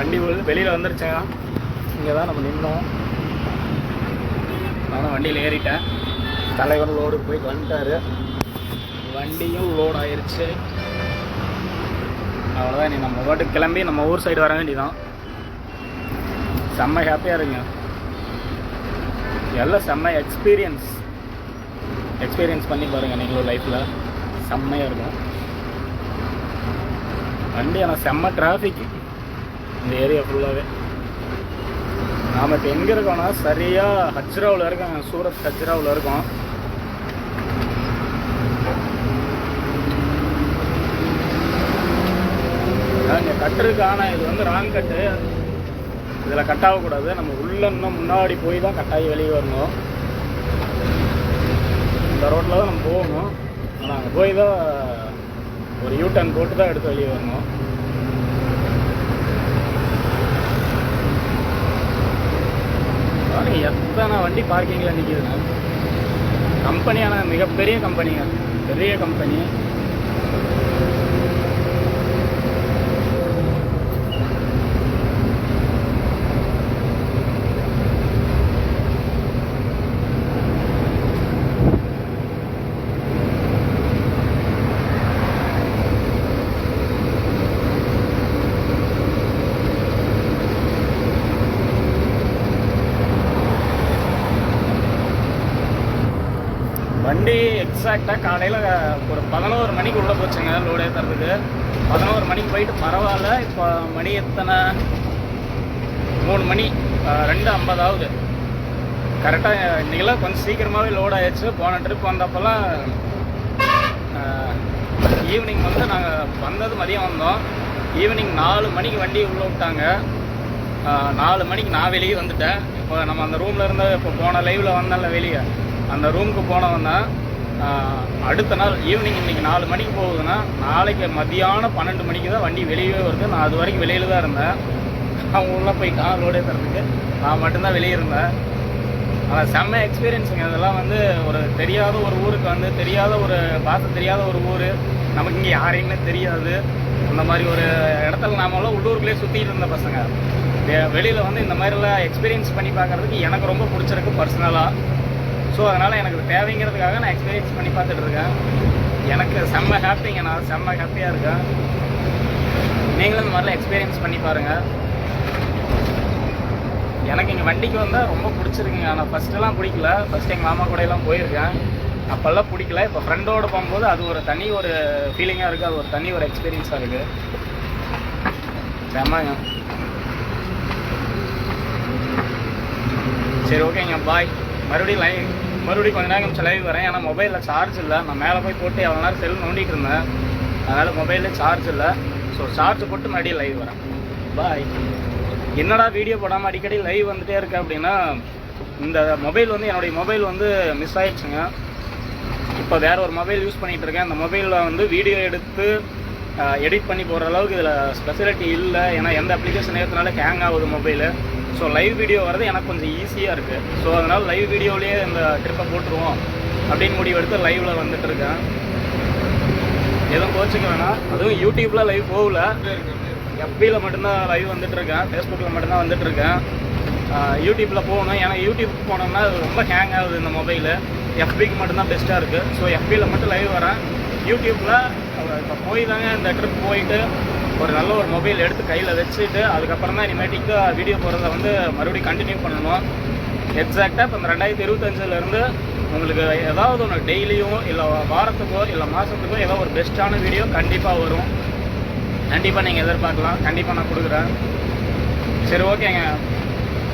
வண்டி வெளியில் வந்துருச்சுங்க இங்கே தான் நம்ம நின்னோம். நானும் வண்டியில் ஏறிட்டேன். தலைவர் லோடு போய் வந்துட்டாரு. வண்டியும் லோட் ஆயிருச்சு. அவ்வளோதான் நீ நம்ம பாட்டுக்கு கிளம்பி நம்ம ஊர் சைடு வர வேண்டியதான் செம்ம ஹாப்பியாக இருங்க. எல்லாம் செம்ம எக்ஸ்பீரியன்ஸ் எக்ஸ்பீரியன்ஸ் பண்ணி பாருங்கள் நீங்களும் லைஃப்பில் செம்மையாக இருக்கும். வண்டி ஆனால் செம்ம டிராஃபிக் இந்த ஏரியா ஃபுல்லாகவே நாம் இப்போ எங்கே இருக்கோம்னா சரியாக ஹஜ்ராவில் இருக்கோம். சூரத் ஹஜ்ராவில் இருக்கோம். இங்கே கட்டுருக்கு ஆனால் இது வந்து ராங் கட்டு இதில் கட் ஆகக்கூடாது. நம்ம உள்ள இன்னும் முன்னாடி போய் தான் கட்டாகி வெளியே வரணும். இந்த ரோட்டில் தான் நம்ம போகணும். ஆனால் அங்கே போய் தான் ஒரு யூ டர்ன் போட்டு தான் எடுத்து வெளியே வரணும். பாருங்க எத்தனை வண்டி பார்க்கிங்கில் நிற்கிதுண்ணா கம்பெனியான மிகப்பெரிய கம்பெனிங்க பெரிய கம்பெனி வண்டி எக்ஸாக்டாக காலையில் ஒரு பதினோரு மணிக்கு உள்ளே போச்சுங்க லோடு ஏற்றுறதுக்கு பதினோரு மணிக்கு போயிட்டு பரவாயில்ல இப்போ மணி எத்தனை? மூணு மணி ரெண்டு ஐம்பதாவது. கரெக்டாக இன்றைக்கெல்லாம் கொஞ்சம் சீக்கிரமாகவே லோட் ஆயிடுச்சு. போன ட்ரிப் வந்தப்போல்லாம் ஈவினிங் வந்து நாங்கள் வந்தது மதியம் வந்தோம். ஈவினிங் நாலு மணிக்கு வண்டி உள்ளே விட்டாங்க. நாலு மணிக்கு நான் வெளியே வந்துட்டேன். இப்போ நம்ம அந்த ரூமில் இருந்து இப்போ போன லைவில் வந்தால வெளியே. அந்த ரூமுக்கு போனவன் அடுத்த நாள் ஈவினிங் இன்னைக்கு நாலு மணிக்கு போகுதுன்னா நாளைக்கு மதியானம் பன்னெண்டு மணிக்கு தான் வண்டி வெளியவே வருது. நான் அது வரைக்கும் வெளியில் தான் இருந்தேன். அவங்க உள்ளே போயிட்டான் லோடே தரதுக்கு நான் மட்டும்தான் வெளியே இருந்தேன். ஆனால் செம்ம எக்ஸ்பீரியன்ஸுங்க அதெல்லாம் வந்து ஒரு தெரியாத ஒரு ஊருக்கு வந்து தெரியாத ஒரு பார்த்து தெரியாத ஒரு ஊர். நமக்கு இங்கே யாரையுமே தெரியாது. அந்த மாதிரி ஒரு இடத்துல நாமெல்லாம் உள்ளூருக்குள்ளே சுற்றிட்டு இருந்த பசங்க. வெளியில் வந்து இந்த மாதிரிலாம் எக்ஸ்பீரியன்ஸ் பண்ணி பார்க்கறதுக்கு எனக்கு ரொம்ப பிடிச்சிருக்கு பர்சனலாக ஸோ அதனால் எனக்கு அது தேவைங்கிறதுக்காக நான் எக்ஸ்பீரியன்ஸ் பண்ணி பார்த்துட்டு இருக்கேன். எனக்கு செம்ம ஹாப்பிங்க நான் செம்ம ஹாப்பியாக இருக்கேன். நீங்களும் இந்த மாதிரிலாம் எக்ஸ்பீரியன்ஸ் பண்ணி பாருங்கள் எனக்கு இங்கே வண்டிக்கு வந்தால் ரொம்ப பிடிச்சிருக்குங்க ஆனால் ஃபஸ்ட்டெல்லாம் பிடிக்கல. ஃபஸ்ட் எங்கள் மாமா கூட எல்லாம் போயிருக்கேன். அப்போல்லாம் பிடிக்கல. இப்போ ஃப்ரெண்டோடு போகும்போது அது ஒரு தனி ஒரு ஃபீலிங்காக இருக்குது அது ஒரு தனி ஒரு எக்ஸ்பீரியன்ஸாக இருக்குது செம்மங்க. சரி ஓகேங்க பாய் மறுபடியும் லைவ் மறுபடியும் கொஞ்ச நேரம் கழிச்சு லைவ் வரேன். ஏன்னா மொபைலில் சார்ஜ் இல்லை. நான் மேலே போய் போட்டு எவ்வளோ நேரம் செல் நோண்டிட்டு இருந்தேன். அதனால் மொபைலில் சார்ஜ் இல்லை. ஸோ சார்ஜ் போட்டு மறுபடியும் லைவ் வரேன். பாய் என்னடா வீடியோ போடாமல் அடிக்கடி லைவ் வந்துகிட்டே இருக்கு அப்படின்னா இந்த மொபைல் வந்து என்னுடைய மொபைல் வந்து மிஸ் ஆயிடுச்சுங்க. இப்போ வேற ஒரு மொபைல் யூஸ் பண்ணிகிட்டு இருக்கேன். அந்த மொபைலில் வந்து வீடியோ எடுத்து எடிட் பண்ணி போடுற அளவுக்கு இதில் ஸ்பெசிலிட்டி இல்லை. ஏன்னா எந்த அப்ளிகேஷன் ஏற்றினாலும் ஹேங் ஆகுது மொபைலு ஸோ லைவ் வீடியோ வரது எனக்கு கொஞ்சம் ஈஸியாக இருக்குது ஸோ அதனால் லைவ் வீடியோலேயே இந்த ட்ரிப்பை போட்டுருவோம். அப்படின்னு முடிவு எடுத்து லைவில் வந்துட்டு இருக்கேன். எதுவும் கோச்சிக்க வேணாம். அதுவும் யூடியூப்பில் லைவ் போகல. எஃபியில் மட்டும்தான் லைவ் வந்துட்டுருக்கேன் ஃபேஸ்புக்கில் மட்டும்தான் வந்துட்டுருக்கேன் யூடியூப்பில் போகணும். ஏன்னா யூடியூப் போனோம்னா அது ரொம்ப ஹேங் ஆகுது இந்த மொபைலு எஃபிக்கு மட்டும்தான் பெஸ்ட்டாக இருக்குது ஸோ எஃபியில் மட்டும் லைவ் வரேன். யூடியூப்பில் இப்போ போய் தாங்க இந்த ட்ரிப் போயிட்டு ஒரு நல்ல ஒரு மொபைல் எடுத்து கையில் வச்சுட்டு அதுக்கப்புறம் தான் இனிமேட்டிக்கு வீடியோ போகிறத வந்து மறுபடியும் கண்டினியூ பண்ணணும். எக்ஸாக்டாக இப்போ இந்த ரெண்டாயிரத்தி இருபத்தஞ்சிலேருந்து உங்களுக்கு ஏதாவது ஒன்று டெய்லியும் இல்லை வாரத்துக்கோ இல்லை மாதத்துக்கோ ஏதோ ஒரு பெஸ்ட்டான வீடியோ கண்டிப்பாக வரும். கண்டிப்பாக நீங்கள் எதிர்பார்க்கலாம். கண்டிப்பாக நான் கொடுக்குறேன். சரி ஓகேங்க.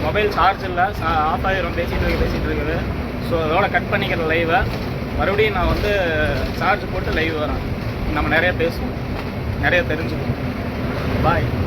மொபைல் சார்ஜ் இல்லை. ஆஃப் ஆகிரும் பேசிகிட்டு இருக்கு பேசிகிட்டு இருக்குது. ஸோ அதோட கட் பண்ணிக்கிற லைவை மறுபடியும் நான் வந்து சார்ஜ் போட்டு லைவ் வரேன். நம்ம நிறைய பேசுவோம். நிறைய தெரிஞ்சுக்குவோம் பாய்